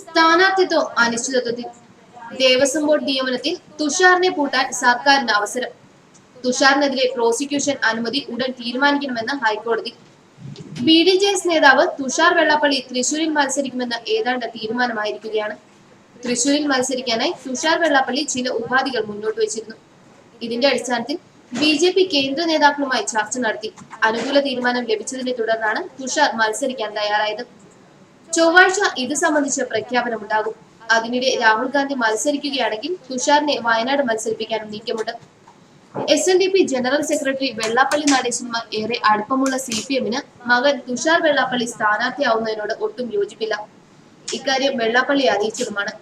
സ്ഥാനാർത്ഥിത്വം അനിശ്ചിതത്വത്തിൽ. ദേവസ്വം ബോർഡ് നിയമനത്തിൽ തുഷാറിനെ പൂട്ടാൻ സർക്കാരിന് അവസരം. തുഷാറിനെതിരെ പ്രോസിക്യൂഷൻ അനുമതി ഉടൻ തീരുമാനിക്കണമെന്ന് ഹൈക്കോടതി. ബി ഡി ജെ എസ് നേതാവ് തുഷാർ വെള്ളാപ്പള്ളി തൃശൂരിൽ മത്സരിക്കുമെന്ന് ഏതാണ്ട് തീരുമാനമായിരിക്കുകയാണ്. തൃശൂരിൽ മത്സരിക്കാനായി തുഷാർ വെള്ളാപ്പള്ളി ചില ഉപാധികൾ മുന്നോട്ട് വെച്ചിരുന്നു. ഇതിന്റെ അടിസ്ഥാനത്തിൽ ബി ജെ പി കേന്ദ്ര നേതാക്കളുമായി ചർച്ച നടത്തി. അനുകൂല തീരുമാനം ലഭിച്ചതിനെ തുടർന്നാണ് തുഷാർ മത്സരിക്കാൻ തയ്യാറായത്. ചൊവ്വാഴ്ച ഇത് സംബന്ധിച്ച് പ്രഖ്യാപനമുണ്ടാകും. അതിനിടെ രാഹുൽ ഗാന്ധി മത്സരിക്കുകയാണെങ്കിൽ തുഷാറിനെ വയനാട് മത്സരിപ്പിക്കാനും നീക്കമുണ്ട്. S N D P general secretary Vellappally നടേശനുമായി ഏറെ അടുപ്പമുള്ള സി പി എമ്മിന് മകൻ തുഷാർ വെള്ളാപ്പള്ളി സ്ഥാനാർത്ഥിയാവുന്നതിനോട് ഒട്ടും യോജിപ്പില്ല. ഇക്കാര്യം വെള്ളാപ്പള്ളി അറിയിച്ചതുമാണ്.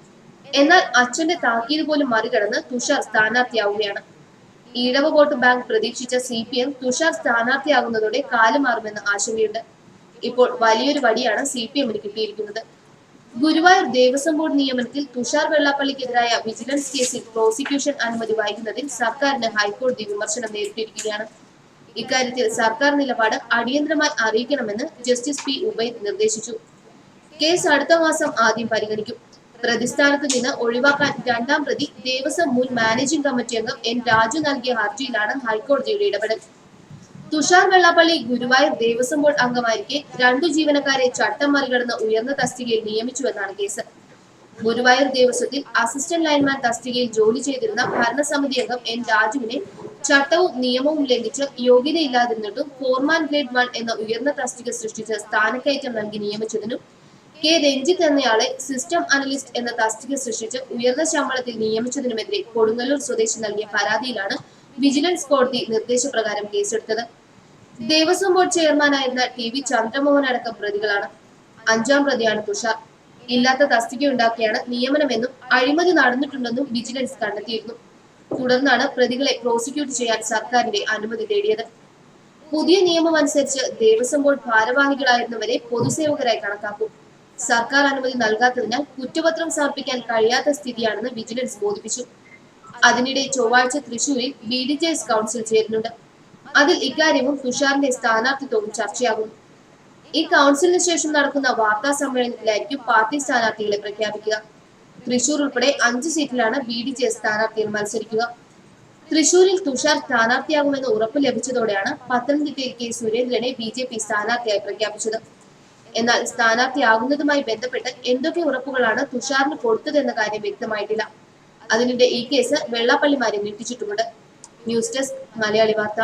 എന്നാൽ അച്ഛന്റെ താക്കീത് പോലും മറികടന്ന് തുഷാർ സ്ഥാനാർത്ഥിയാവുകയാണ്. ഈഴവ വോട്ട് ബാങ്ക് പ്രതീക്ഷിച്ച സി പി എം തുഷാർ സ്ഥാനാർത്ഥിയാകുന്നതോടെ കാലുമാറുമെന്ന് ആശങ്കയുണ്ട്. ഇപ്പോൾ വലിയൊരു വടിയാണ് സി പി എമ്മിന് കിട്ടിയിരിക്കുന്നത്. ഗുരുവായൂർ ദേവസ്വം ബോർഡ് നിയമനത്തിൽ തുഷാർ വെള്ളാപ്പള്ളിക്കെതിരായ വിജിലൻസ് കേസിൽ പ്രോസിക്യൂഷൻ അനുമതി വൈകുന്നതിൽ സർക്കാരിന് ഹൈക്കോടതി വിമർശനം നേരിട്ടിരിക്കുകയാണ്. ഇക്കാര്യത്തിൽ സർക്കാർ നിലപാട് അടിയന്തരമായി അറിയിക്കണമെന്ന് ജസ്റ്റിസ് പി ഉബൈദ് നിർദ്ദേശിച്ചു. കേസ് അടുത്ത മാസം ആദ്യം പരിഗണിക്കും. പ്രതിസ്ഥാനത്ത് നിന്ന് ഒഴിവാക്കാൻ രണ്ടാം പ്രതി ദേവസ്വം മുൻ മാനേജിംഗ് കമ്മിറ്റി അംഗം എൻ രാജു നൽകിയ ഹർജിയിലാണ് ഹൈക്കോടതിയുടെ ഇടപെടൽ. തുഷാർ വെള്ളാപ്പള്ളി ഗുരുവായൂർ ദേവസ്വം ബോർഡ് അംഗമായിരിക്കെ രണ്ടു ജീവനക്കാരെ ചട്ടം മറികടന്ന് ഉയർന്ന തസ്തികയിൽ നിയമിച്ചുവെന്നാണ് കേസ്. ഗുരുവായൂർ ദേവസ്വത്തിൽ അസിസ്റ്റന്റ് ലൈൻമാൻ തസ്തികയിൽ ജോലി ചെയ്തിരുന്ന ഭരണസമിതി അംഗം എൻ രാജുവിനെ ചട്ടവും നിയമവും ലംഘിച്ച് യോഗ്യതയില്ലാതിരുന്നിട്ടും ഫോർമാൻ ഗ്രേഡ് വൺ എന്ന ഉയർന്ന തസ്തിക സൃഷ്ടിച്ച് സ്ഥാനക്കയറ്റം നൽകി നിയമിച്ചതിനും കെ രഞ്ജിത്ത് എന്നയാളെ സിസ്റ്റം അനലിസ്റ്റ് എന്ന തസ്തിക സൃഷ്ടിച്ച് ഉയർന്ന ശമ്പളത്തിൽ നിയമിച്ചതിനുമെതിരെ കൊടുങ്ങല്ലൂർ സ്വദേശി നൽകിയ പരാതിയിലാണ് വിജിലൻസ് കോടതി നിർദ്ദേശപ്രകാരം കേസെടുത്തത്. ദേവസ്വം ബോർഡ് ചെയർമാനായിരുന്ന ടി വി ചന്ദ്രമോഹൻ അടക്കം പ്രതികളാണ്. അഞ്ചാം പ്രതിയാണ് തുഷാർ. ഇല്ലാത്ത തസ്തിക ഉണ്ടാക്കിയാണ് നിയമനമെന്നും അഴിമതി നടന്നിട്ടുണ്ടെന്നും വിജിലൻസ് കണ്ടെത്തിയിരുന്നു. തുടർന്നാണ് പ്രതികളെ പ്രോസിക്യൂട്ട് ചെയ്യാൻ സർക്കാരിന്റെ അനുമതി തേടിയത്. പുതിയ നിയമം അനുസരിച്ച് ദേവസ്വം ബോർഡ് ഭാരവാഹികളായിരുന്നവരെ പൊതുസേവകരായി കണക്കാക്കും. സർക്കാർ അനുമതി നൽകാത്തതിനാൽ കുറ്റപത്രം സമർപ്പിക്കാൻ കഴിയാത്ത സ്ഥിതിയാണെന്ന് വിജിലൻസ് ബോധിപ്പിച്ചു. അതിനിടെ ചൊവ്വാഴ്ച തൃശൂരിൽ B D J S council ചേരുന്നുണ്ട്. അതിൽ ഇക്കാര്യവും തുഷാറിന്റെ സ്ഥാനാർത്ഥിത്വവും ചർച്ചയാകും. ഈ കൗൺസിലിന് ശേഷം നടക്കുന്ന വാർത്താ സമ്മേളനത്തിലായിരിക്കും പാർട്ടി സ്ഥാനാർത്ഥികളെ പ്രഖ്യാപിക്കുക. തൃശൂർ ഉൾപ്പെടെ അഞ്ച് സീറ്റിലാണ് ബി ഡി ജെ സ്ഥാനാർത്ഥികൾ മത്സരിക്കുക. തൃശൂരിൽ തുഷാർ സ്ഥാനാർത്ഥിയാകുമെന്ന് ഉറപ്പ് ലഭിച്ചതോടെയാണ് പത്തനംതിട്ടയിൽ കെ സുരേന്ദ്രനെ ബി ജെ പി സ്ഥാനാർത്ഥിയായി പ്രഖ്യാപിച്ചത്. എന്നാൽ സ്ഥാനാർത്ഥിയാകുന്നതുമായി ബന്ധപ്പെട്ട് എന്തൊക്കെ ഉറപ്പുകളാണ് തുഷാറിന് കൊടുത്തതെന്ന കാര്യം വ്യക്തമായിട്ടില്ല. അതിനിടെ ഈ കേസ് വെള്ളാപ്പള്ളിമാരെ ഞെട്ടിച്ചിട്ടുമുണ്ട് ന്യൂസ് ഡെസ്ക് മലയാളി വാർത്ത.